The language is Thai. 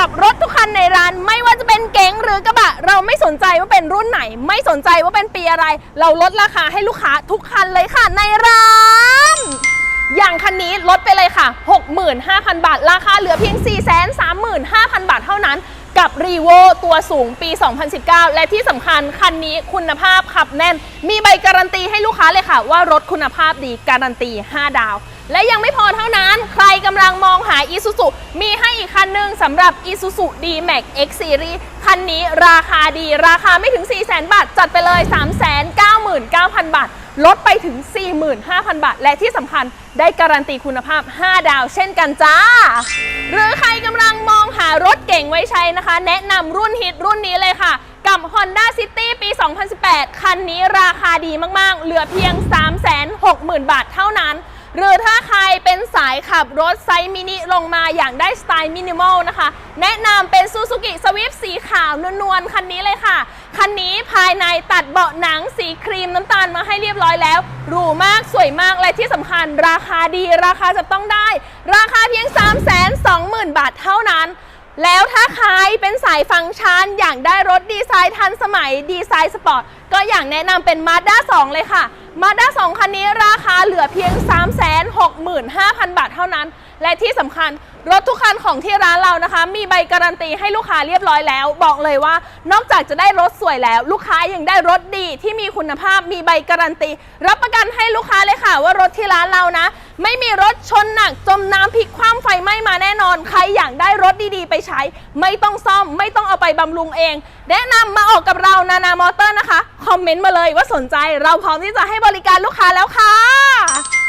กับรถทุกคันในร้าน ไม่ว่าจะเป็นเก๋งหรือกระบะ เราไม่สนใจว่าเป็นรุ่นไหน ไม่สนใจว่าเป็นปีอะไร เราลดราคาให้ลูกค้าทุกคันเลยค่ะในร้าน อย่างคันนี้ลดไปเลยค่ะ 65,000 บาท ราคาเหลือเพียง 435,000 บาทเท่านั้น กับรีโวตัวสูงปี 2019 และที่สำคัญคันนี้คุณภาพขับแน่น มีใบการันตีให้ลูกค้าเลยค่ะ ว่ารถคุณภาพดีการันตี 5 ดาว และยังไม่พอเท่านั้น ใครกำลังมองหา Isuzu มีให้อีกคันหนึ่งสำหรับ Isuzu D-Max X Series คันนี้ราคาดีราคาไม่ถึง 400,000 บาท จัดไปเลย 399,000 บาท ลดไปถึง 45,000 บาท และที่สำคัญได้การันตีคุณภาพ 5 ดาวเช่นกันจ้า หรือใครกำลังมองหารถเก่งไว้ใช้นะคะ แนะนำรุ่นฮิตรุ่นนี้เลยค่ะกับ Honda City ปี 2018 คันนี้ราคาดีมาก ๆ เหลือเพียง 360,000 บาทเท่านั้น หรือถ้าใครเป็นสายขับรถไซส์มินิลงมาอย่างได้สไตล์มินิมอลนะคะ แนะนำเป็น Suzuki Swift สีขาวนวลๆคันนี้เลยค่ะ คันนี้ภายในตัดเบาะหนังสีครีมน้ำตาลมาให้เรียบร้อยแล้ว หรูมากสวยมากและที่สำคัญราคาดีราคาจะต้องได้ ราคาเพียง 320,000 บาทเท่านั้นแล้วถ้าใครเป็นสายฟังก์ชัน อยากได้รถดีไซน์ทันสมัยดีไซน์สปอร์ต ก็อย่ากแนะนำเป็น Mazda 2 เลยค่ะ มาด้า2คันนี้ราคาเหลือเพียง 365,000 บาทเท่านั้น และที่สำคัญ รถทุกคันของที่ร้านเรานะคะ มีใบการันตีให้ลูกค้าเรียบร้อยแล้ว บอกเลยว่านอกจากจะได้รถสวยแล้ว ลูกค้ายังได้รถดีที่มีคุณภาพมีใบการันตี รับประกันให้ลูกค้าเลยค่ะ ว่ารถที่ร้านเรานะ ไม่มีรถชนหนัก จมน้ำพลิกคว่ำไฟไหม้มาแน่นอน ใครอยากได้รถดีๆ ไปใช้ ไม่ต้องซ่อม ไม่ต้องเอาไปบำรุงเอง แนะนำมาออกกับเรานานามอเตอร์นะคะคอมเมนต์มาเลยว่าสนใจเราพร้อมที่จะให้บริการลูกค้าแล้วค่ะ